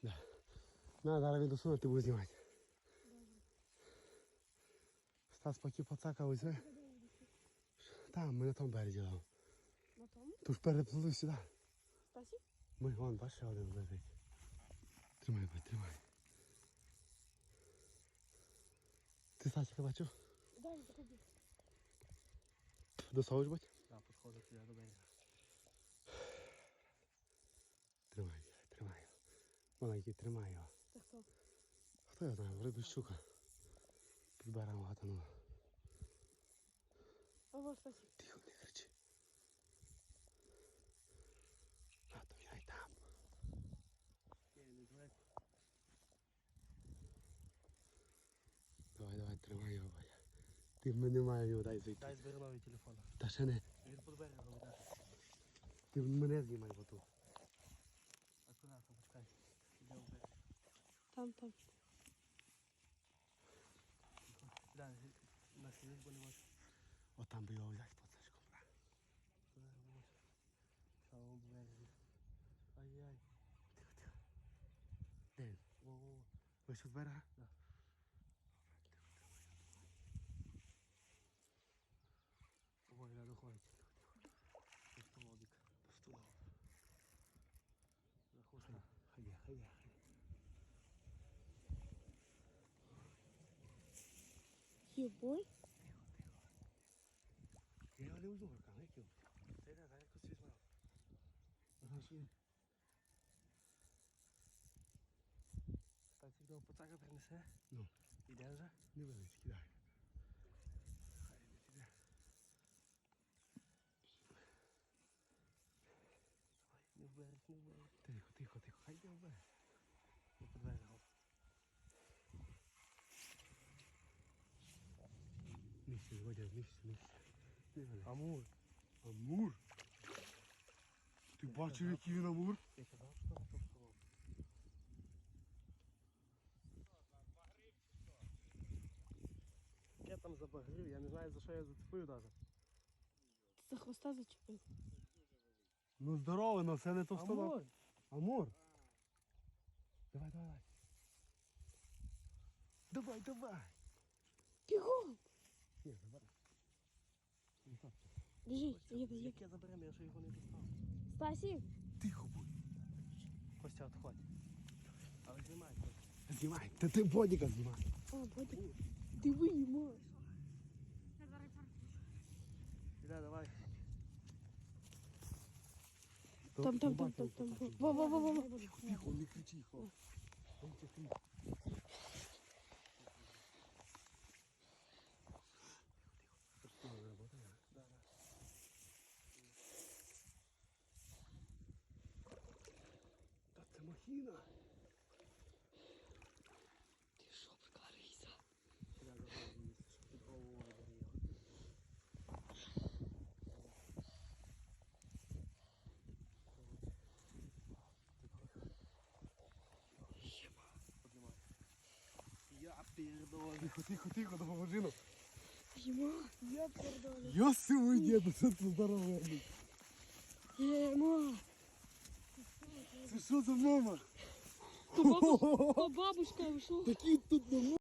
Знімаєш? На, зараз він досуне, ти будеш знімати. Стас поки поцакав ось. Там, ми на тому березі там. На тому? Тож переплили сюди. Стасі? Ми, вон, бачиш, один лежить. Тримай, бать, тримай. Ти Стасіка бачив? Дай заходи. Досовуєш, бать? Так, підходить туди до берега. Тримай, тримай. Маленький, тримай його. Це хто? Хто я знає, вроде щука. Під берегом гатанула. Ого, Стасі. Тихо, не кричи. А, то я й там. Давай. Давай, тримай його, бать. Ти ми не маємо його, дай зайти. Дай збери новий телефон. Та ще не. Він під берегом. Ти мене знімай потім. Акуратно, почекай. Іде в берег. Там, там. Да, на сніг бо не може. От там би його взяти пацачком. Може. Слава березі. Ай-яй. Тихо, тихо. Де він? Во-во. Ви що з берега? Да. Єбой? Я його не візьму руками, як його? Ти не дай якось візьмемо. Ага, що є? Так, тобі поцака принесе. Ну. Іде вже. Невеличкий, дай. Хай не піде. Ой, не в берег, не в берег. Тихо, тихо, тихо, хай йде в берег. Не під берегом. Водя, нижче, нижче. Амур. Амур? Ти бачив, який він амур? Я казав, що там товстолоб. Я там забагрив, я не знаю за що я зацепив навіть. За хвоста зачепив. Ну здорово, но це не товстолоб. Амур! Амур? Давай, давай. Давай, давай. Бігом! Ні, давай. Біжи, їде, їде. Як я заберемо, я ще його не достав. Стасі! Тихо будь. Костя, відходь. Але знімай. Знімай. Та ти бодіка знімай. О, Бодя. Диви йому. Іде, давай. Там, там, там, там, там. Во, во, во, во. Тихо, тихо, не кричи, тихо. Там тихо. Да, да. Та це махіна. Ти що, прикладайся? Іде, давай, їсти, щоб ти голову заберіг. Поднимай. Я пердоль. Тихо, тихо, тихо, допоможи нам. Йому. Я пердолю. Йосивий діду, це тут здоровий. Йому. Це що за мама? То бабушка, то бабушка вийшла. Такі тут на